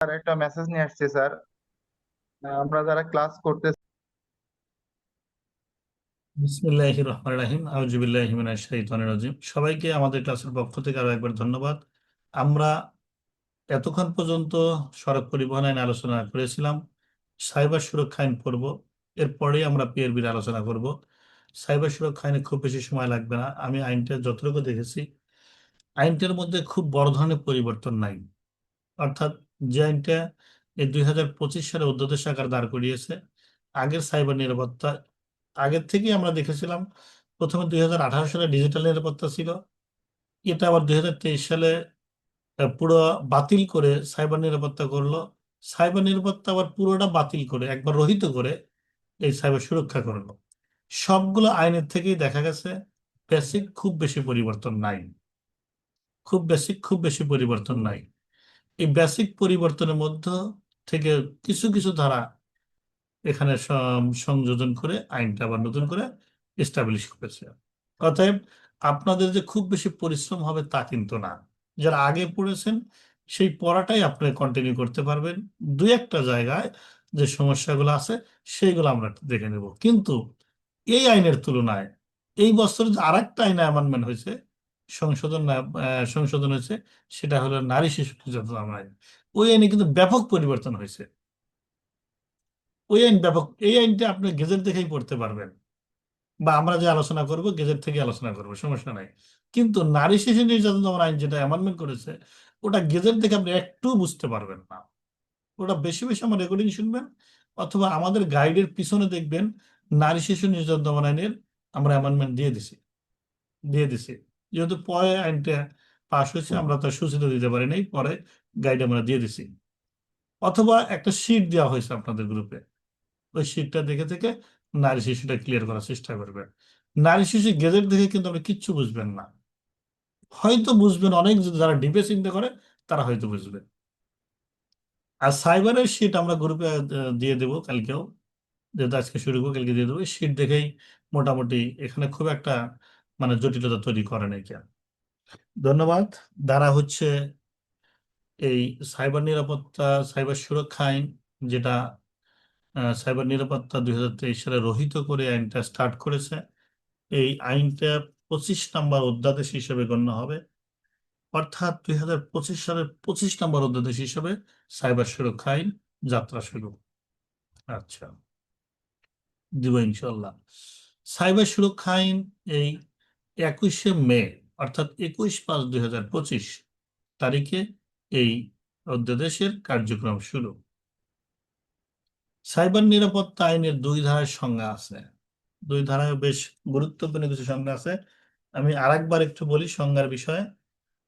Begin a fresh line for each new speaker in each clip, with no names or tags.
Sir, একটা message নিয়ে আসছে, স্যার। আমরা যারা ক্লাস করতে
বিসমিল্লাহির রহমানির রহিম, আউযুবিল্লাহি মিনাশ শাইতানির রাজিম। সবাইকে আমাদের ক্লাসের পক্ষ থেকে আরও একবার ধন্যবাদ। আমরা এতক্ষণ পর্যন্ত সড়ক পরিবহন আইন আলোচনা করেছিলাম সাইবার সুরক্ষা আইন পড়ব, এরপরেই আমরা পিআরবির আলোচনা করব। সাইবার সুরক্ষা আইনে খুব বেশি সময় লাগবে না, আমি আইনটা যতটুকু দেখেছি, আইনটার মধ্যে খুব বড় ধরনের পরিবর্তন নাই। অর্থাৎ আইনটা এই দুই হাজার পঁচিশ সালে অধ্যাদেশ আকার দাঁড় করিয়েছে। আগের সাইবার নিরাপত্তা, আগের থেকেই আমরা দেখেছিলাম প্রথমে দুই হাজার আঠারো সালে ডিজিটাল নিরাপত্তা ছিল। এটা আবার দুই হাজার তেইশ সালে পুরো বাতিল করে সাইবার নিরাপত্তা করল। সাইবার নিরাপত্তা আবার পুরোটা বাতিল করে, একবার রহিত করে এই সাইবার সুরক্ষা করল। সবগুলো আইনের থেকেই দেখা গেছে বেসিক খুব বেশি পরিবর্তন নাই। খুব বেসিক, খুব বেশি পরিবর্তন নাই। এই বেসিক পরিবর্তনের মধ্যে থেকে কিছু কিছু ধারা এখানে সংযোজন করে আইনটা আবার নতুন করে এস্টাবলিশ করেছে। অতএব আপনাদের যে খুব বেশি পরিশ্রম হবে তা কিন্তু না। যারা আগে পড়েছেন, সেই পড়াটাই আপনি কন্টিনিউ করতে পারবেন। দু একটা জায়গায় যে সমস্যাগুলো আছে, সেইগুলো আমরা দেখে নেব। কিন্তু এই আইনের তুলনায়, এই বছর যে আর একটা আইনে অ্যামেন্ডমেন্ট হয়েছে সংশোধন সংশোধন হয়েছে, সেটা হলো নারী শিশু নির্যাতন আইন ওই আইনে কিন্তু ব্যাপক পরিবর্তন হয়েছে। ওই আইন ব্যাপক, এই আইনটা আপনি গেজেট দেখেই পড়তে পারবেন। বা আমরা যে আলোচনা করব, গেজেট থেকে আলোচনা করব, সমস্যা নাই। কিন্তু নারী শিশু নির্যাতন দমন আইন যেটা অ্যামেন্ডমেন্ট করেছে, ওটা গেজেট দেখে আপনি একটু বুঝতে পারবেন না। ওটা বেশি বেশি আমার রেকর্ডিং শুনবেন, অথবা আমাদের গাইডের পিছনে দেখবেন, নারী শিশু নির্যাতন দমন আইনের আমরা অ্যামেন্ডমেন্ট দিয়ে দিছি দিয়ে দিছি। যেহেতু পরে আইনটা পাশ হয়েছে আমরা তো সূচিত দিতে পারি নাই পরে গাইড আমরা দিয়ে দিছি। অথবা একটা শিট দেওয়া হয়েছে আপনাদের গ্রুপে ওই শিটটা দেখে থেকে নারী শিশুটা ক্লিয়ার করার চেষ্টা করবেন নারী শিশু গেজেট দেখে কিন্তু আপনি কিচ্ছু বুঝবেন না। হয়তো বুঝবেন অনেক যারা ডিপে চিন্তা করে তারা হয়তো বুঝবে। আর সাইবারের শিট আমরা গ্রুপে দিয়ে দেবো কালকেও। যেহেতু আজকে শুরু করব কালকে দিয়ে দেবো। শিট দেখেই মোটামুটি এখানে খুব একটা মানে জটিলতা তৈরি করে নাই কেন? ধন্যবাদ। দ্বারা হচ্ছে এই সাইবার নিরাপত্তা, সাইবার সুরক্ষা আইন যেটা সাইবার নিরাপত্তা দুই হাজার তেইশ সালে রহিত করে আইনটা স্টার্ট করেছে, এই আইনটা পঁচিশ নম্বর অধ্যাদেশ হিসেবে গণ্য হবে। অর্থাৎ দুই হাজার পঁচিশ সালের পঁচিশ নম্বর অধ্যাদেশ হিসেবে সাইবার সুরক্ষা আইন যাত্রা শুরু। আচ্ছা। দিব ইনশাল্লাহ সাইবার সুরক্ষা আইন এই একুশে মে, অর্থাৎ একুশ পাঁচ দুই হাজার পঁচিশ তারিখে এই অধ্যাদেশের কার্যক্রম শুরু। সাইবার নিরাপত্তা আইনের দুই ধারার সংজ্ঞা আছে। দুই ধারায় বেশ গুরুত্বপূর্ণ কিছু সংজ্ঞা আছে। আমি আরেকবার একটু বলি সংজ্ঞার বিষয়ে।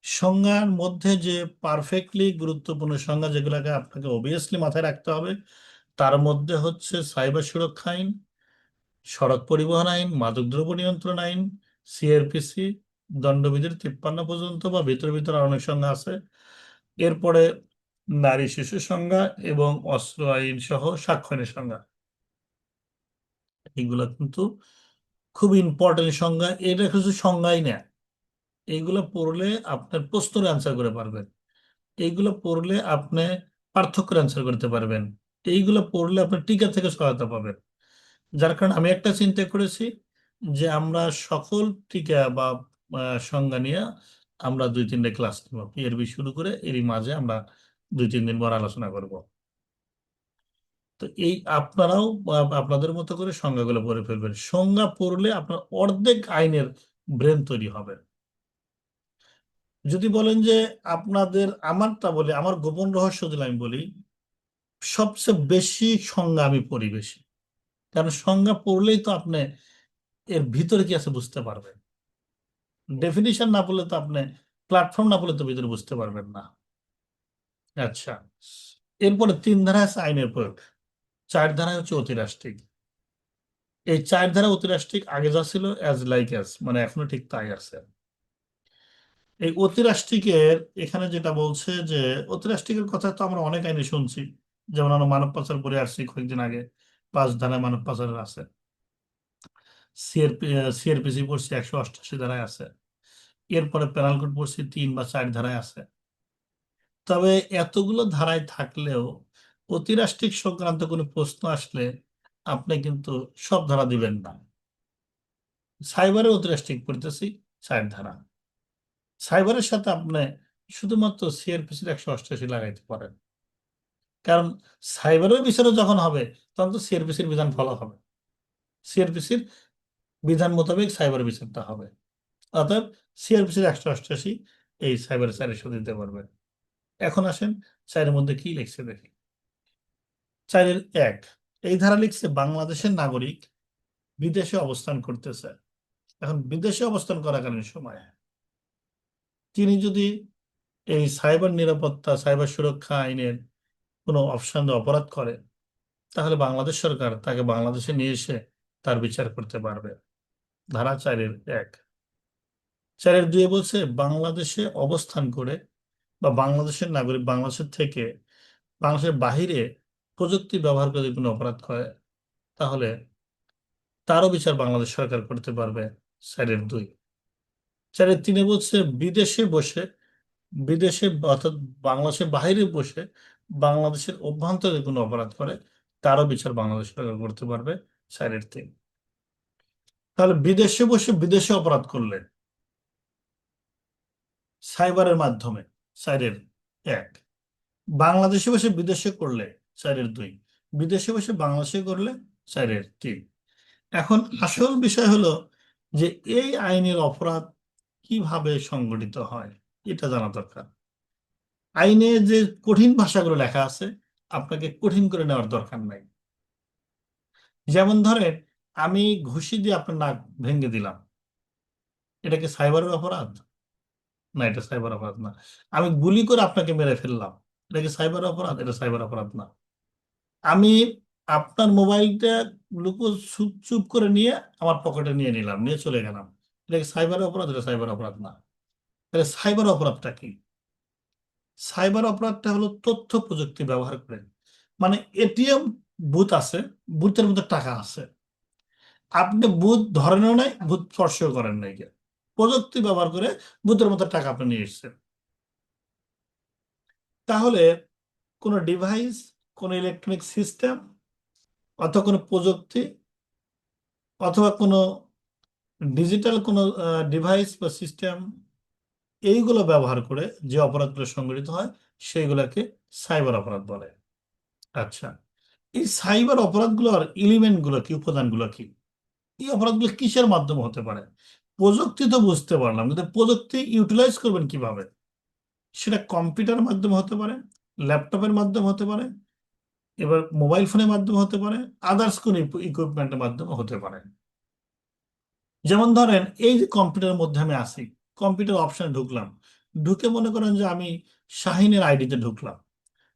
সংজ্ঞার মধ্যে যে পারফেক্টলি গুরুত্বপূর্ণ সংজ্ঞা যেগুলোকে আপনাকে অবভিয়াসলি মাথায় রাখতে হবে, তার মধ্যে হচ্ছে সাইবার সুরক্ষা আইন, সড়ক পরিবহন আইন, মাদকদ্রব্য নিয়ন্ত্রণ আইন সিআরপিসি দণ্ডবিধির তিপ্পান্ন পর্যন্ত বা ভিতর ভিতরে অনেক সংজ্ঞা আছে। এরপরে নারী শিশু সংজ্ঞা এবং অস্ত্র আইন সহ সাক্ষ্য আইনের সংজ্ঞা। এগুলো কিন্তু খুব ইম্পর্টেন্ট সংজ্ঞা। এটা কিছু সংজ্ঞাই না। এইগুলো পড়লে আপনার প্রশ্নের অ্যান্সার করে পারবেন। এইগুলো পড়লে আপনি পার্থক্যের অ্যান্সার করতে পারবেন। এইগুলো পড়লে আপনি টিকা থেকে সহায়তা পাবেন। যার কারণে আমি একটা চিন্তা করেছি। যে আমরা সকল টিকা বা সংজ্ঞা নিয়ে আমরা দুই, তিনটে ক্লাস নেব। পিআরবি শুরু করে এরই মাঝে আমরা দুই, তিন দিন পর আলোচনা করব। তো এই আপনারাও আপনাদের মতো করে সংজ্ঞাগুলো পড়ে ফেলবেন। সংজ্ঞা পড়লে আপনার অর্ধেক আইনের ব্রেন তৈরি হবে। যদি বলেন যে আপনাদের আমারটা বলে, আমার গোপন রহস্য যদি আমি বলি, সবচেয়ে বেশি সংজ্ঞা আমি পড়ি বেশি। কারণ সংজ্ঞা পড়লেই তো আপনি এর ভিতরে কি আছে বুঝতে পারবেন? ডেফিনিশন না পড়লে তো আপনি প্ল্যাটফর্ম না পড়লে তো ভিতরে বুঝতে পারবেন না। আচ্ছা এরপরে তিন ধারা আছে আইনের প্রয়োগ। চার ধারা হচ্ছে অতিরাষ্ট্রিক। এই চার ধারা অতিরাষ্ট্রিক আগে যা ছিল অ্যাজ লাইক অ্যাজ মানে এখনও ঠিক তাই আছে। এই অতিরাষ্ট্রিকের, এখানে যেটা বলছে যে, অতিরাষ্ট্রিকের কথা তো আমরা অনেক আইনে শুনছি। যেমন আমরা মানব পাচার পরে আসছি কয়েকদিন আগে, পাঁচ ধারায় মানব পাচারের আছে। সিআরপি সিআরপিসি পড়ছি একশো অষ্টাশি ধারায় আছে। এরপরে কোড পড়ছি তিন বা চার ধারায় আছে। তবে এতগুলো ধারায় থাকলেও অতিরাষ্ট্রিক সংক্রান্ত কোনো প্রশ্ন আসলে আপনি কিন্তু সব ধারা দিবেন না। সাইবারে অতিরাষ্ট্রিক পড়তেছি, চার ধারা। সাইবারের সাথে আপনি শুধুমাত্র সিআরপিসির একশো অষ্টাশি লাগাইতে পারেন। কারণ সাইবারের বিচারে যখন হবে, তখন তো সিআরপিসির বিধান ফলো হবে। সিআরপিসির বিধান মোতাবেক সাইবার বিচারটা হবে। অতএব সিআরপিসির একশো অষ্টাশি এই সাইবার চারিশো দিতে পারবেন। এখন আসেন চারের মধ্যে কি লিখছে দেখি। চারের এক, এই ধারা লিখছে বাংলাদেশের নাগরিক বিদেশে অবস্থান করতেছে। এখন বিদেশে অবস্থান করাকালীন সময় তিনি যদি এই সাইবার নিরাপত্তা সাইবার সুরক্ষা আইনের কোনো অপশন অপরাধ করে তাহলে বাংলাদেশ সরকার তাকে বাংলাদেশে নিয়ে এসে তার বিচার করতে পারবে। ধারা চারের এক। চারের দুয়ে বলছে, বাংলাদেশে অবস্থান করে বা বাংলাদেশের নাগরিক বাংলাদেশের থেকে বাংলাদেশের বাহিরে প্রযুক্তি ব্যবহার করে কোনো অপরাধ করে, তাহলে তারও বিচার বাংলাদেশ সরকার করতে পারবে। চারের দুই। চারের তিনে বলছে, বিদেশে বসে, বিদেশে অর্থাৎ বাংলাদেশের বাইরে বসে বাংলাদেশের অভ্যন্তরে কোনো অপরাধ করে, তারও বিচার বাংলাদেশ সরকার করতে পারবে। চারের তিন। তাহলে বিদেশে বসে বিদেশে অপরাধ করলে সাইবারের মাধ্যমে চারের এক। বাংলাদেশে বসে বিদেশে করলে চারের দুই। বিদেশে বসে বাংলাদেশে করলে চারের তিন। এখন আসল বিষয় হলো যে এই আইনের অপরাধ কীভাবে সংগঠিত হয়, এটা জানা দরকার। আইনে যে কঠিন ভাষাগুলো লেখা আছে, আপনাকে কঠিন করে নেওয়ার দরকার নাই। যেমন ধরেন আমি ঘুষি দিয়ে আপনার নাক ভেঙে দিলাম। এটা কি সাইবারের অপরাধ? না, এটা সাইবার অপরাধ না। আমি গুলি করে আপনাকে মেরে ফেললাম। এটা কি সাইবার অপরাধ? এটা সাইবার অপরাধ না। আমি আপনার মোবাইলটা লুকো চুপ চুপ করে নিয়ে আমার পকেটে নিয়ে নিলাম, নিয়ে চলে গেলাম। এটা কি সাইবার অপরাধ? এটা সাইবার অপরাধ না। তাহলে সাইবার অপরাধটা কি? সাইবার অপরাধটা হলো তথ্য প্রযুক্তি ব্যবহার করে মানে এটিএম বুথ আছে, বুথের মধ্যে টাকা আছে। আপনি বুথ ধরেনও নাই বুথ স্পর্শও করেন নাই প্রযুক্তি ব্যবহার করে বুথের মতো টাকা আপনি নিয়ে এসছেন। তাহলে কোনো ডিভাইস, কোনো ইলেকট্রনিক সিস্টেম অথবা কোনো প্রযুক্তি অথবা কোনো ডিজিটাল কোনো ডিভাইস বা সিস্টেম এইগুলো ব্যবহার করে যে অপরাধগুলো সংঘটিত হয় সেইগুলোকে সাইবার অপরাধ বলে। আচ্ছা এই সাইবার অপরাধগুলোর এলিমেন্টগুলো কি, উপাদানগুলো কি? এই অপরাধগুলো কিসের মাধ্যমে হতে পারে? প্রযুক্তি তো বুঝতে পারলাম, কিন্তু প্রযুক্তি ইউটিলাইজ করবেন কীভাবে? সেটা কম্পিউটার মাধ্যমে হতে পারে ল্যাপটপের মাধ্যমে হতে পারে, এবার মোবাইল ফোনের মাধ্যমে হতে পারে আদার্স কোন ইকুইপমেন্টের মাধ্যমে হতে পারে। যেমন ধরেন, এই যে কম্পিউটারের মধ্যে আমি আসি কম্পিউটার অপশনে ঢুকলাম, ঢুকে মনে করেন যে আমি শাহিনের আইডিতে ঢুকলাম।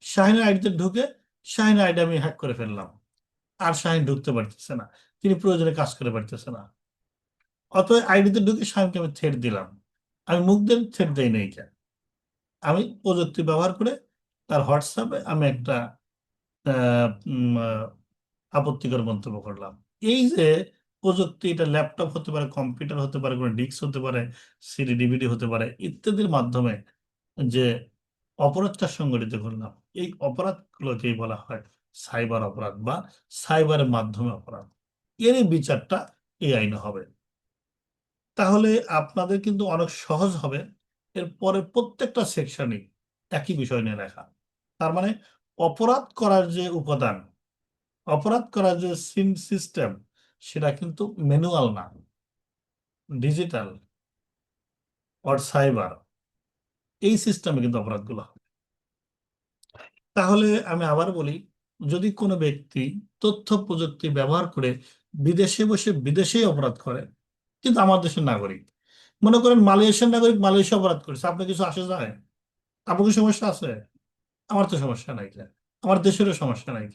শাহিনের আইডিতে ঢুকে শাহিনের আইডি আমি হ্যাক করে ফেললাম, আর শাহিন ঢুকতে পারতেছে না। তিনি প্রয়োজনে কাজ করে পারতেছে না। অতএব আইডিতে ঢুকে শাহিনকে আমি থ্রেড দিলাম। আমি মুখ দিয়ে থ্রেড দেই নাই কেন? আমি প্রযুক্তি ব্যবহার করে তার হোয়াটসঅ্যাপে আমি একটা আপত্তিকর মন্তব্য করলাম। এই যে প্রযুক্তি, এটা ল্যাপটপ হতে পারে, কম্পিউটার হতে পারে, কোনো ডিস্ক হতে পারে, সিডি, ডিভিডি হতে পারে, ইত্যাদির মাধ্যমে যে অপরাধটা সংগঠিত করলাম, এই অপরাধগুলোকেই বলা হয় সাইবার অপরাধ বা সাইবারের মাধ্যমে অপরাধ। এরই বিচারটা এই আইনে হবে। তাহলে আপনাদের কিন্তু অনেক সহজ হবে। এর পরে প্রত্যেকটা সেকশনই একই বিষয় নিয়ে লেখা। তার মানে অপরাধ করার যে উপাদান, অপরাধ করার যে সিস্টেম, সেটা কিন্তু ম্যানুয়াল না। ডিজিটাল অর সাইবার, এই সিস্টেমে কিন্তু অপরাধগুলো হবে। তাহলে আমি আবার বলি, যদি কোনো ব্যক্তি তথ্য প্রযুক্তি ব্যবহার করে বিদেশে বসে বিদেশেই অপরাধ করে কিন্তু আমার দেশের নাগরিক। মনে করেন মালয়েশিয়ার নাগরিক মালয়েশিয়া অপরাধ করেছে, আপনার কিছু আসে যায়? আপনার সমস্যা আছে? আমার তো সমস্যা নাই আমার দেশেরও সমস্যা নাই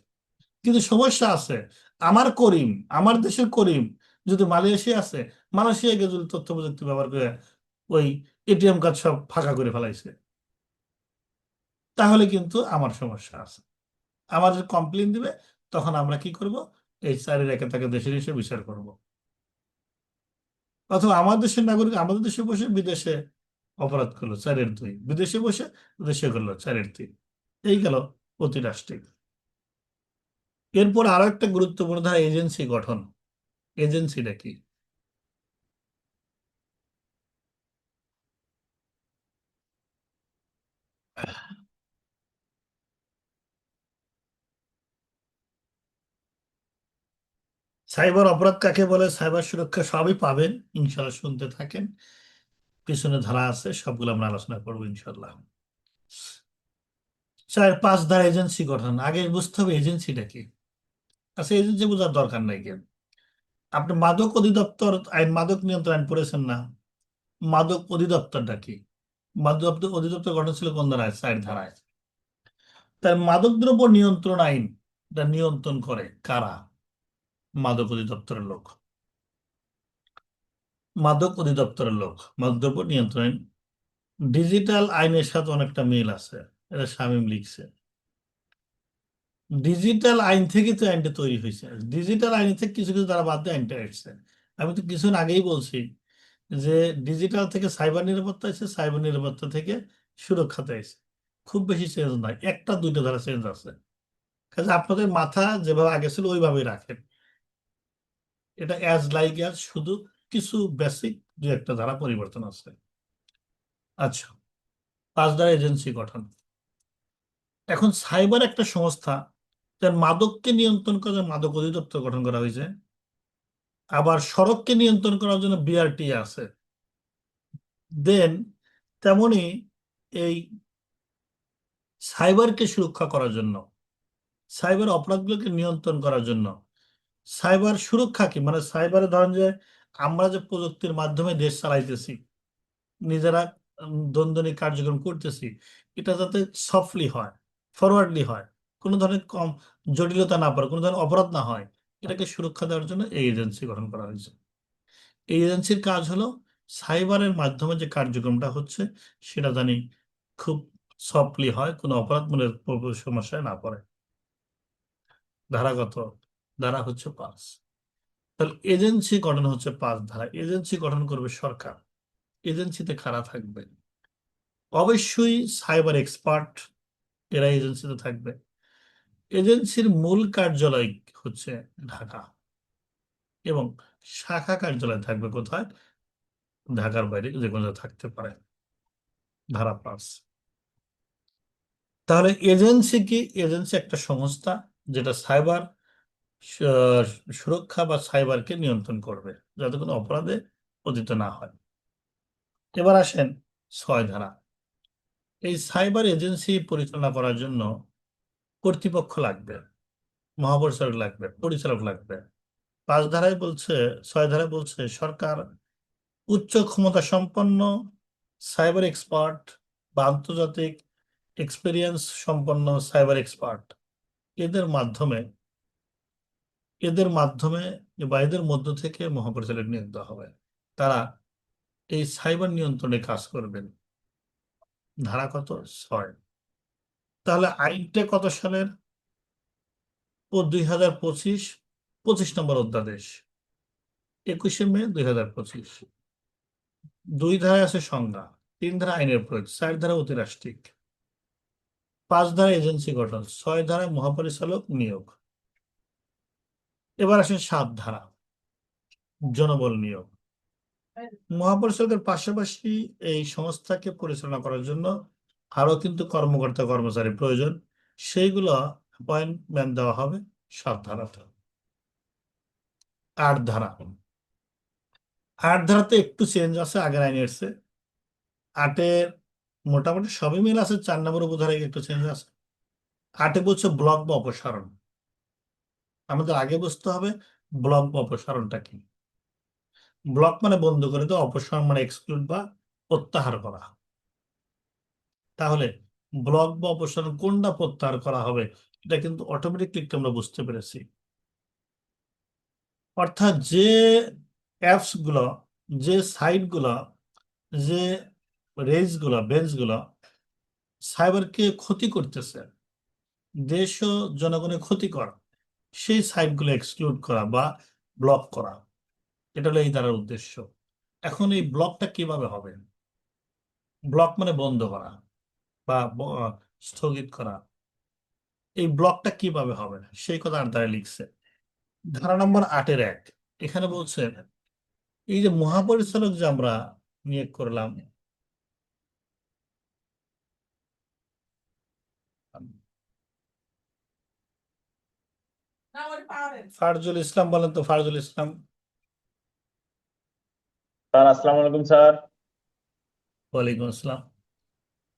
কিন্তু সমস্যা আছে, আমার করিম, আমার দেশের করিম যদি মালয়েশিয়া আছে মালয়েশিয়াকে যদি তথ্য প্রযুক্তি ব্যবহার করে ওই এটিএম কার্ড সব ফাঁকা করে ফেলাইছে, তাহলে কিন্তু আমার সমস্যা আছে। আমার যে কমপ্লেন দিবে, তখন আমরা কি করব? এই চারি রেখে তাকে দেশের হিসেবে বিচার করব। অথবা আমার দেশের নাগরিক, আমাদের দেশে বসে বিদেশে অপরাধ করল, চারের দুই। বিদেশে বসে দেশে করল, চারের তিন। এই গেল প্রতি রাষ্ট্রে এরপর আরও একটা গুরুত্বপূর্ণ, ধারা এজেন্সি গঠন। এজেন্সিটা কি? সাইবার অপরাধ কাকে বলে? সাইবার সুরক্ষা সবই পাবেন ইনশাল্লাহ শুনতে থাকেন। পিছনে ধারা আছে, সবগুলো আমরা আলোচনা করব ইনশাল্লাহ চার, পাঁচ ধারা এজেন্সি গঠন। আগে বুঝতে হবে এজেন্সিটা কি? আচ্ছা এজেন্সি বোঝার দরকার নাই কেন? আপনি মাদক অধিদপ্তর আইন মাদক নিয়ন্ত্রণ আইন পড়েছেন না? মাদক অধিদপ্তরটা কি? মাদক অধিদপ্তর গঠন ছিল কোন ধারায়? চার ধারায়। তার মাদকদ্রব্য নিয়ন্ত্রণ আইন নিয়ন্ত্রণ করে কারা? মাদক অধিদপ্তরের লোক। মাদক অধিদপ্তরের লোক। মাদকদ্রব্য নিয়ন্ত্রণ ডিজিটাল আইনের সাথে অনেকটা মিল আছে। এটা শামীম লিখছে। ডিজিটাল আইন থেকে তো আইনটা তৈরি হয়েছে। ডিজিটাল আইন থেকে কিছু কিছু তারা বাদ দিয়ে আইনটা এসছে আমি তো কিছুদিন আগেই বলছি যে ডিজিটাল থেকে সাইবার নিরাপত্তা এসে সাইবার নিরাপত্তা থেকে সুরক্ষাতে এসে খুব বেশি চেঞ্জ নয়। একটা, দুইটা ধারা চেঞ্জ আছে। কাজে আপনাদের মাথা যেভাবে আগে ছিল, ওইভাবেই রাখেন। এটা অ্যাজ লাইক অ্যাজ শুধু কিছু বেসিক দু একটা ধারা পরিবর্তন আছে। আচ্ছা পাঁচ ধারা এজেন্সি গঠন। এখন সাইবার একটা সংস্থা যার মাদককে নিয়ন্ত্রণ করার জন্য মাদক অধিদপ্তর গঠন করা হয়েছে। আবার সড়ককে নিয়ন্ত্রণ করার জন্য বিআরটি আছে। দেন তেমনি এই সাইবারকে সুরক্ষা করার জন্য সাইবার অপরাধগুলোকে নিয়ন্ত্রণ করার জন্য সাইবার সুরক্ষা কি? মানে সাইবারে ধরেন যে আমরা যে প্রযুক্তির মাধ্যমে দেশ চালাইতেছি, নিজেরা দৈনন্দিন কার্যক্রম করতেছি, এটা যাতে সফটলি হয়, ফরওয়ার্ডলি হয়, কোনো ধরনের কম জটিলতা না পড়ে, কোনো ধরনের অপরাধ না হয়, এটাকে সুরক্ষা দেওয়ার জন্য এই এজেন্সি গঠন করা হয়েছে। এই এজেন্সির কাজ হলো সাইবারের মাধ্যমে যে কার্যক্রমটা হচ্ছে, সেটা জানি খুব সফটলি হয়, কোনো অপরাধ মনে সমস্যায় না পড়ে। ধারাগত ধারা হচ্ছে পাঁচ তাহলে এজেন্সি গঠন হচ্ছে পাঁচ ধারা এজেন্সি গঠন করবে সরকার। এজেন্সিতে কারা থাকবে। অবশ্যই সাইবার এক্সপার্ট এরা এজেন্সিতে থাকবে। এজেন্সির মূল কার্যালয় হচ্ছে ঢাকা। এবং শাখা কার্যালয় থাকবে কোথায়? ঢাকার বাইরে যে কোনো থাকতে পারে। ধারা পাঁচ তাহলে এজেন্সি কি? এজেন্সি একটা সংস্থা যেটা সাইবার সুরক্ষা বা সাইবারকে নিয়ন্ত্রণ করবে, যাতে কোনো অপরাধে পতিত না হয়। এবার আসেন ছয় ধারা। এই সাইবার এজেন্সি পরিচালনা করার জন্য কর্তৃপক্ষ লাগবে, মহাপরিচালক লাগবে, পরিচালক লাগবে। পাঁচ ধারায় বলছে, ছয় ধারায় বলছে, সরকার উচ্চ ক্ষমতা সম্পন্ন, সাইবার এক্সপার্ট বা আন্তর্জাতিক এক্সপিরিয়েন্স সম্পন্ন সাইবার এক্সপার্ট। এদের মাধ্যমে এদের মাধ্যমে বা এদের মধ্য থেকে মহাপরিচালক নিয়োগ দেওয়া হবে। তারা এই সাইবার নিয়ন্ত্রণে কাজ করবেন। ধারা কত? ছয়। তাহলে আইনটা কত সালের? ও দুই হাজার পঁচিশ পঁচিশ নম্বর অধ্যাদেশ। একুশে মে দুই হাজার পঁচিশ। দুই ধারায় আছে সংজ্ঞা, তিন ধারা আইনের প্রয়োগ, চার ধারা অতিরাষ্ট্রিক পাঁচ ধারা এজেন্সি গঠন, ছয় ধারায় মহাপরিচালক নিয়োগ। এবার আসেন সাত ধারা, জনবল নিয়োগ। মহাপরিচালকের পাশাপাশি এই সংস্থাকে পরিচালনা করার জন্য আরও কিন্তু কর্মকর্তা কর্মচারী প্রয়োজন, সেইগুলো অ্যাপয়েন্টমেন্ট দেওয়া হবে সাত ধারাতে আট ধারা। আট ধারাতে একটু চেঞ্জ আছে, আগের আইনে এসছে। আটের মোটামুটি সবই মিল আছে, চার নম্বর উপধারায় একটু চেঞ্জ আছে। আটে বলছে ব্লক বা অপসারণ। আমাদের আগে বুঝতে হবে ব্লক বা অপসারণটা কি। ব্লক মানে বন্ধ করে দেওয়া অপসারণ মানে এক্সক্লুড বা প্রত্যাহার করা। তাহলে ব্লক বা অপসারণ কোনটা প্রত্যাহার করা হবে, এটা কিন্তু অটোমেটিকলি আমরা বুঝতে পেরেছি। অর্থাৎ যে অ্যাপসগুলো, যে সাইটগুলো, যে রেজগুলো বেঞ্চগুলো সাইবারকে ক্ষতি করতেছে দেশ ও জনগণের ক্ষতিকর সেই সাইটগুলো এক্সক্লুড করা বা ব্লক করা। এটা হলো এই দ্বারার উদ্দেশ্য। এখন এই ব্লকটা কীভাবে হবে? ব্লক মানে বন্ধ করা বা স্থগিত করা। এই ব্লকটা কীভাবে হবে? সেই কথা আর তারা লিখছে। ধারা নম্বর আটের এক। এখানে বলছে, এই যে মহাপরিচালক যে আমরা নিয়োগ করলাম ফারজুল ইসলাম বলেন তো ফারজুল ইসলাম।
স্যার আসসালামু আলাইকুম স্যার।
ওয়ালাইকুম আসসালাম।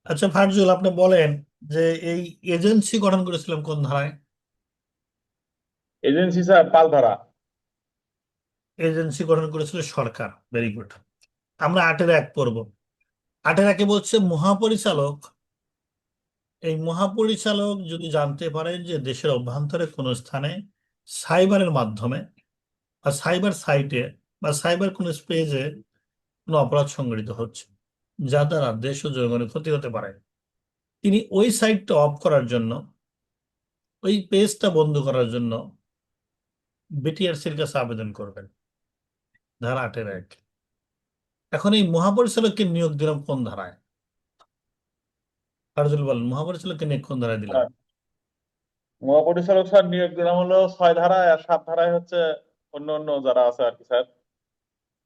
আচ্ছা ফারজুল আপনি বলেন যে এই এজেন্সি গঠন করেছিলাম কোন ধারায়?
Agency sir পালধারা।
এজেন্সি গঠন করেছিল সরকার ভেরি গুড আমরা আটের এক পড়ব। আটের একে বলছে মহাপরিচালক। এই মহাপরিচালক যদি জানতে পারেন যে দেশের অভ্যন্তরে কোনো স্থানে সাইবারের মাধ্যমে বা সাইবার সাইটে বা সাইবার কোনো স্পেসে কোনো অপরাধ সংঘটিত হচ্ছে, যা দ্বারা দেশ ও জনগণের ক্ষতি হতে পারে। তিনি ওই সাইটটা অফ করার জন্য, ওই পেজটা বন্ধ করার জন্য বিটিআরসির কাছে আবেদন করবেন। ধারা আটের এক। এখন এই মহাপরিচালককে নিয়োগ দিলাম কোন ধারায়? ফারজুল বলেন, মহাপরিচালককে নিয়োগ কোন ধারায় দিলাম?
মহাপরিচালক স্যার নিয়োগ দিলাম হলো ছয় ধারায় আর সাত ধারায় হচ্ছে অন্য অন্য যারা আছে আর কি স্যার।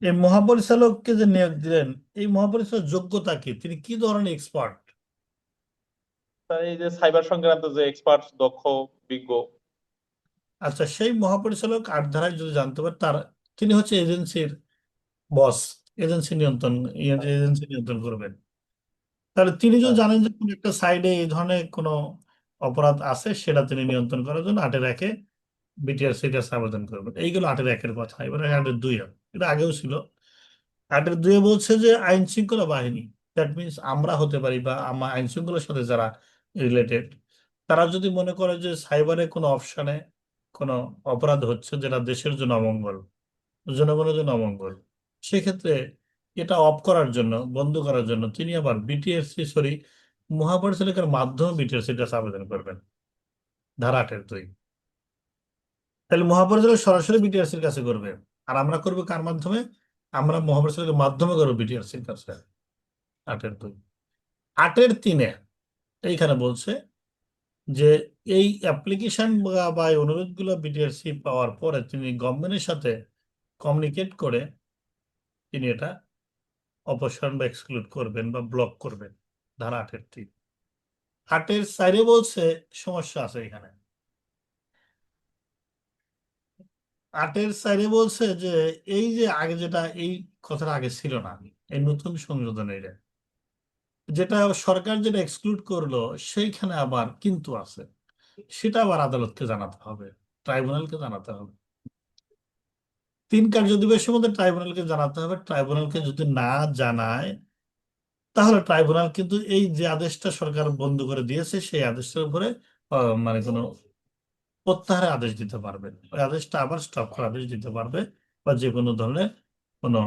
এই মহাপরিচালককে যে নিয়োগ দিলেন এই মহাপরিচালক যোগ্যতা কি? তিনি কি ধরনের এক্সপার্ট?
স্যার এই যে সাইবার সংক্রান্ত যে এক্সপার্ট দক্ষ বিজ্ঞ।
আচ্ছা সেই মহাপরিচালক আট ধারায় যদি জানতে পারে তার তিনি হচ্ছে এজেন্সির বস এজেন্সি নিয়ন্ত্রণ এজেন্সি নিয়ন্ত্রণ করবেন। তাহলে তিনি যদি
হ্যাঁ।
জানেন যে কোনো একটা সাইডে এই ধরনের কোনো অপরাধ আছে, সেটা তিনি নিয়ন্ত্রণ করার জন্য আটের একে বিটিআরসির কাছে আবেদন করবেন। এইগুলো আটের একের কথা, এবার আটের দুই এটা আগেও ছিল। আটের দুয়ে বলছে যে আইন শৃঙ্খলা বাহিনী দ্যাট মিনস আমরা হতে পারি বা আমার আইন শৃঙ্খলার সাথে যারা রিলেটেড তারা যদি মনে করে যে সাইবারে কোনো অপশনে কোনো অপরাধ হচ্ছে যেটা দেশের জন্য অমঙ্গল, জনগণের জন্য অমঙ্গল, সেক্ষেত্রে এটা অফ করার জন্য, বন্ধ করার জন্য তিনি আবার বিটিএসসি সরি মহাপরিচালকের মাধ্যমে বিটিএসসির কাছে আবেদন করবেন। ধারা আটের দুই। তাহলে মহাপরিচালক সরাসরি বিটিআরসির কাছে করবে। আর আমরা করব কার মাধ্যমে? আমরা মহাপরিচালকের মাধ্যমে করব বিটিআরসির কাছে। আটের দুই। আটের তিনে এইখানে বলছে যে এই অ্যাপ্লিকেশন বা এই অনুরোধগুলো বিটিআরসি পাওয়ার পরে তিনি গভর্নমেন্টের সাথে কমিউনিকেট করে তিনি এটা অপসারণ বা এক্সক্লুড করবেন বা ব্লক করবেন। ধারা আটের তিন আটের সাইডে বলছে, সমস্যা আছে এখানে। আটের সাইডে বলছে যে, এই যে আগে যেটা, এই কথাটা আগে ছিল না, এই নতুন সংশোধন এটা যেটা সরকার যেটা এক্সক্লুড করল, সেইখানে আবার কিন্তু আছে। সেটা আবার আদালতকে জানাতে হবে, ট্রাইব্যুনালকে জানাতে হবে। তিন কার্য দিবসের মধ্যে ট্রাইব্যুনালকে জানাতে হবে। ট্রাইব্যুনালকে যদি না জানায় তাহলে ট্রাইব্যুনাল কিন্তু এই যে আদেশটা সরকার বন্ধ করে দিয়েছে, সেই আদেশটার উপরে মানে কোনো প্রত্যাহারের আদেশ দিতে পারবে ওই আদেশটা আবার স্টপ করার আদেশ দিতে পারবে বা যে কোনো ধরনের কোনো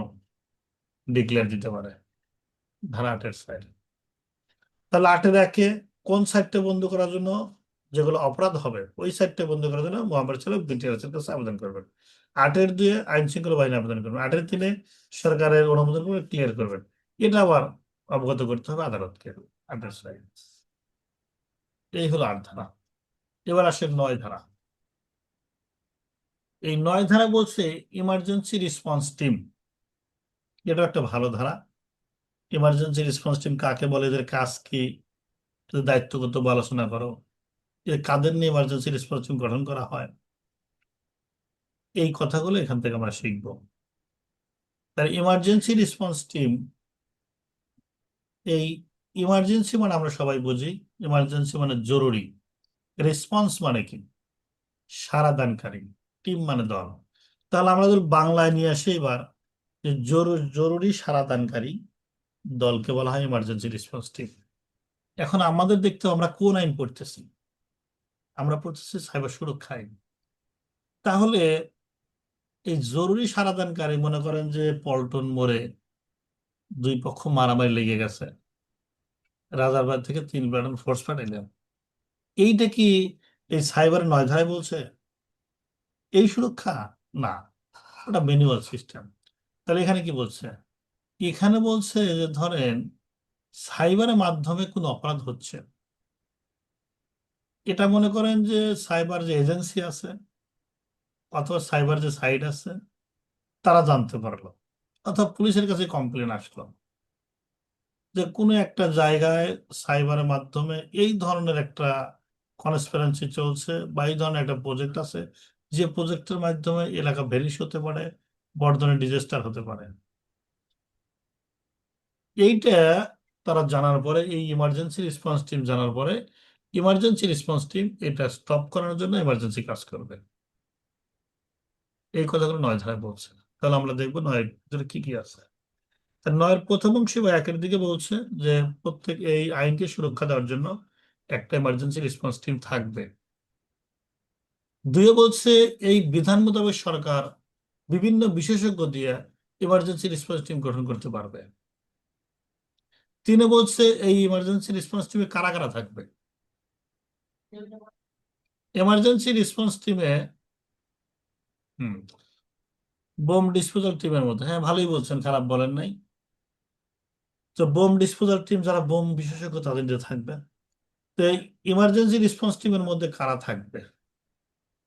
ডিক্লেয়ার দিতে পারে ধারা আটের সাইড তাহলে আটের একে কোন সাইডটা বন্ধ করার জন্য যেগুলো অপরাধ হবে, ওই সাইডটা বন্ধ করার জন্য মহাপরিচালক বিটিআরসির কাছে আবেদন করবেন। আটের দুয়ে আইন শৃঙ্খলা বাহিনী আবেদন করবেন। আটের তিনে সরকারের অনুমোদন করে ক্লিয়ার করবেন। এটা আবার অবগত করতে হবে আদালতকে এই হলো আট ধারা। এবার আসে নয় ধারা। এই নয় ধারা বলছে ইমার্জেন্সি রেসপন্স টিম এটা একটা ভালো ধারা। ইমার্জেন্সি রেসপন্স টিম কাকে বলে? এদের কাজ কি? এদের দায়িত্বগত আলোচনা করো। এ কাদের নিয়ে ইমার্জেন্সি রেসপন্স টিম গঠন করা হয়? এই কথাগুলো এখান থেকে আমরা শিখব। তার ইমার্জেন্সি রেসপন্স টিম এই ইমার্জেন্সি মানে আমরা সবাই বুঝি ইমার্জেন্সি মানে জরুরি। রেসপন্স মানে কি? সারা দানকারী টিম মানে দল। তাহলে আমরা যদি বাংলায় নিয়ে আসি এবার যে জরুরি জরুরি সারা দানকারী দলকে বলা হয় ইমার্জেন্সি রেসপন্স টিম এখন আমাদের দেখতে আমরা কোন আইন পড়তেছি। আমরা পড়তেছি সাইবার সুরক্ষা আইন। তাহলে এই জরুরি সারাদানকারী মনে করেন যে পল্টন মোড়ে দুই পক্ষ মারামারি লেগে গেছে। রাজারবাগ থেকে তিন ব্যাটন ফোর্স পাঠাইলেন এইটা কি এই সাইবার নয় ধারায় বলছে? এই সুরক্ষা? না ওটা ম্যানুয়াল সিস্টেম তাহলে এখানে কি বলছে? এখানে বলছে যে, ধরেন, সাইবারের মাধ্যমে কোনো অপরাধ হচ্ছে। এটা মনে করেন যে, সাইবার যে এজেন্সি আছে, অথবা সাইবার যে সাইট আছে, তারা জানতে পারল। অথবা পুলিশের কাছে কমপ্লেন আসলো যে কোনো একটা জায়গায় সাইবারের মাধ্যমে এই ধরনের একটা কনস্পিরেন্সি চলছে বা এই ধরনের একটা প্রজেক্ট আছে, যে প্রজেক্টের মাধ্যমে এলাকা ভেরিস হতে পারে বড় ধরনের ডিজাস্টার হতে পারে। এইটা তারা জানার পরে, এই ইমার্জেন্সি রেসপন্স টিম জানার পরে ইমার্জেন্সি রেসপন্স টিম এটা স্টপ করার জন্য ইমার্জেন্সি কাজ করবে। এই কথাগুলো নয় ধারায় বলছে। তাহলে আমরা দেখব নয়ের ভিতরে কি কি আছে। নয়ের প্রথম অংশ বা একের দিকে বলছে যে প্রত্যেক এই আইনকে সুরক্ষা দেওয়ার জন্য একটা ইমার্জেন্সি রেসপন্স টিম থাকবে। দুয়ে বলছে এই বিধান মোতাবেক সরকার বিভিন্ন বিশেষজ্ঞ দিয়ে ইমার্জেন্সি রেসপন্স টিম গঠন করতে পারবে। তিনে বলছে এই ইমার্জেন্সি রেসপন্স টিমে কারা কারা থাকবে? এমার্জেন্সি রেসপন্স টিমে হুম বোম ডিসপোজাল টিমের মধ্যে হ্যাঁ ভালোই বলছেন, খারাপ বলেন নাই। তো বোম ডিসপোজাল টিম যারা বোম বিশেষজ্ঞ, তাদের থাকবে তো ইমার্জেন্সি রেসপন্স টিমের মধ্যে কারা থাকবে?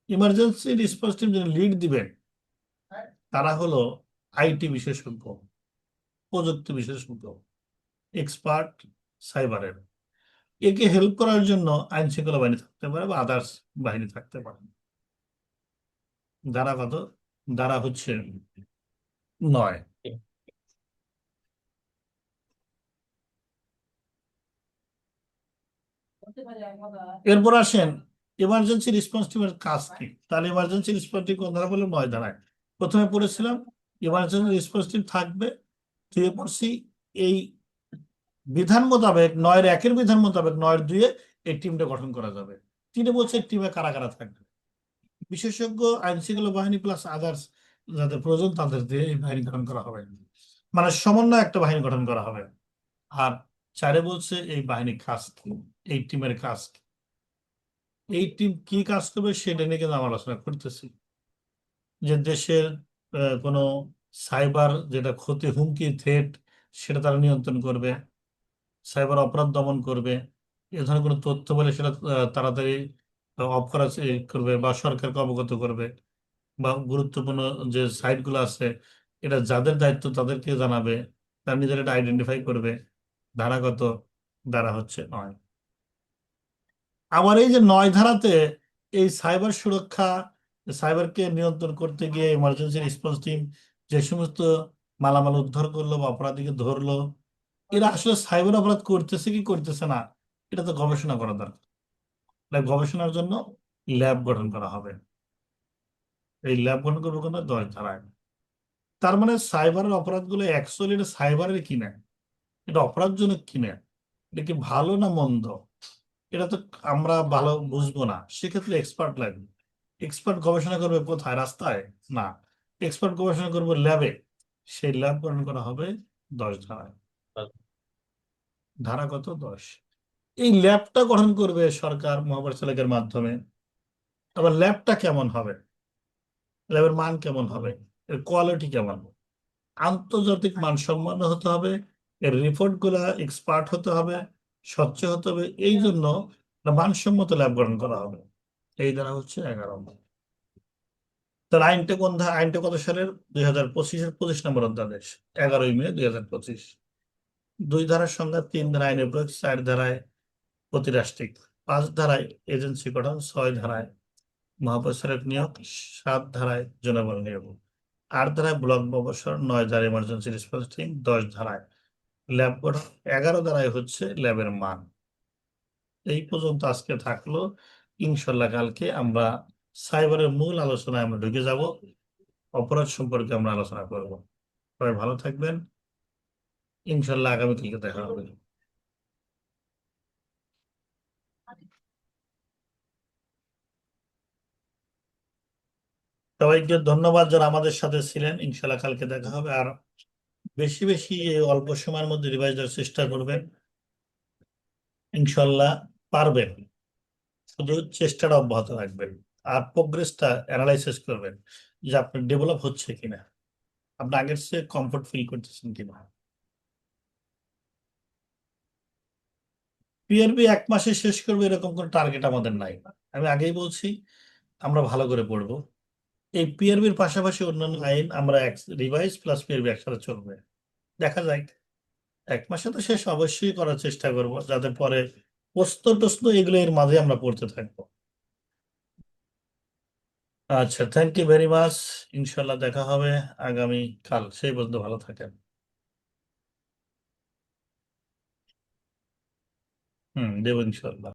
ইমার্জেন্সি রেসপন্স টিম যিনি লিড দিবেন, তারা হলো আইটি বিশেষজ্ঞ, প্রযুক্তি বিশেষজ্ঞ এক্সপার্ট সাইবারের একে হেল্প করার জন্য আইন শৃঙ্খলা বাহিনী থাকতে পারে বা আদার্স বাহিনী থাকতে পারে। কত? দ্বারা হচ্ছে নয়। এরপর আসেন ইমার্জেন্সি রেসপন্স টিমের কাজ কি? তাহলে ইমার্জেন্সি রেসপন্স টিম কোন ধারা বলে নয় ধারায় প্রথমে পড়েছিলাম ইমার্জেন্সি রেসপন্স টিম থাকবে, দুয়ে পড়ছি এই বিধান মোতাবেক, নয়ের একের বিধান মোতাবেক, নয়ের দুয়ে এই টিমটা গঠন করা যাবে। তিনি বলছে টিমে কারা কারা থাকবে? বিশেষজ্ঞ আইন শৃঙ্খলা বাহিনী প্লাস আদার্স যাদের প্রয়োজন তাদের দিয়ে এই বাহিনী গঠন করা হবে। মানে সমন্বয় একটা বাহিনী গঠন করা হবে। আর চারে বলছে এই বাহিনী কাজ এই টিমের কাজ এই টিম কি কাজ করবে সেটা নিয়ে কিন্তু আমরা আলোচনা করতেছি। যে দেশের কোনো সাইবার যেটা ক্ষতি, হুমকি থ্রেট সেটা তারা নিয়ন্ত্রণ করবে। সাইবার অপরাধ দমন করবে। এ ধরনের কোনো তথ্য বলে সেটা তাড়াতাড়ি অফ করা করবে বা সরকারকে অবগত করবে বা গুরুত্বপূর্ণ যে সাইটগুলো আছে, এটা যাদের দায়িত্ব তাদেরকে জানাবে, তার নিজের এটা আইডেন্টিফাই করবে, ধারাগত দ্বারা হচ্ছে নয়। আবার এই যে নয় ধারাতে এই সাইবার সুরক্ষা সাইবারকে নিয়ন্ত্রণ করতে গিয়ে ইমার্জেন্সি রেসপন্স টিম যে সমস্ত মালামাল উদ্ধার করল বা অপরাধীকে ধরলো, এরা আসলে সাইবার অপরাধ করতেছে কি করতেছে না, এটা তো গবেষণা করা দরকার। গবেষণার জন্য ল্যাব গঠন করা হবে। এই ল্যাব গঠন করব কোনো দশ ধারায় তার মানে সাইবারের অপরাধগুলো অ্যাকচুয়ালি এটা সাইবারের কিনা? এটা অপরাধজনক কিনা? এটা কি ভালো না মন্দ? এটা তো আমরা ভালো বুঝব না। সেক্ষেত্রে এক্সপার্ট লাগবে। এক্সপার্ট গবেষণা করবে কোথায়? রাস্তায়? না। এক্সপার্ট গবেষণা করবে ল্যাবে সেই ল্যাব গঠন করা হবে দশ ধারায়। ধারা কত? দশ। এই ল্যাবটা গঠন করবে সরকার মহাপরিচালকের মাধ্যমে। আবার ল্যাবটা কেমন হবে? ল্যাবের মান কেমন হবে? এর কোয়ালিটি কেমন? হবে আন্তর্জাতিক মানসম্পন্ন হতে হবে এর রিপোর্টগুলা এক্সপার্ট হতে হবে স্বচ্ছ হতে হবে এই জন্য মানসম্মত ল্যাব গঠন করা হবে। এই দ্বারা হচ্ছে এগারো। তার আইনটা কোন আইনটা কত সালের? দুই হাজার পঁচিশের পঁচিশ নম্বর অধ্যাদেশ। এগারোই মে দুই হাজার পঁচিশ। দুই ধারার সংখ্যা তিন ধারা আইনের প্রয়োগ চার ধারায় প্রতিরাষ্ট্রিক পাঁচ ধারায় এজেন্সি গঠন, ছয় ধারায় মহাপরিচালক নিয়োগ, সাত ধারায় জনবল নিয়োগ। আট ধারায় ব্লক অবসর নয় ধারায় ইমার্জেন্সি রেসপন্স টিম দশ ধারায় ল্যাব গঠন, এগারো ধারায় হচ্ছে ল্যাবের মান। এই পর্যন্ত আজকে থাকল। ইনশাল্লাহ কালকে আমরা সাইবারের মূল আলোচনায় আমরা ঢুকে যাব। অপরাধ সম্পর্কে আমরা আলোচনা করব। সবাই ভালো থাকবেন। ইনশাল্লাহ আগামীকালকে দেখা হবে। সবাইকে ধন্যবাদ যারা আমাদের সাথে ছিলেন। ইনশাল্লাহ কালকে দেখা হবে। আর বেশি বেশি অল্প সময়ের মধ্যে রিভাইজ দেওয়ার চেষ্টা করবেন। ইনশাল্লাহ পারবেন। শুধু চেষ্টাটা অব্যাহত রাখবেন। আর প্রোগ্রেসটা অ্যানালাইসিস করবেন যে আপনার ডেভেলপ হচ্ছে কিনা। আপনি আগের চেয়ে কমফোর্ট ফিল করতেছেন কিনা। পিআরবি এক মাসে শেষ করবে এরকম কোনো টার্গেট আমাদের নাই। আমি আগেই বলছি, আমরা ভালো করে পড়ব। এই পিআরবির পাশাপাশি অন্যান্য আইন আমরা রিভাইজ প্লাস পিআরবি একসাথে চলবে। দেখা যায় এক মাসে তো শেষ, অবশ্যই করার চেষ্টা করব, যাতে পরে প্রশ্ন টস্ন এগুলো এর মাঝে আমরা পড়তে থাকব। আচ্ছা থ্যাংক ইউ ভেরি মাচ ইনশাল্লাহ দেখা হবে আগামী কাল। সেই পর্যন্ত ভালো থাকেন। হুম, দেবো ইনশাল্লাহ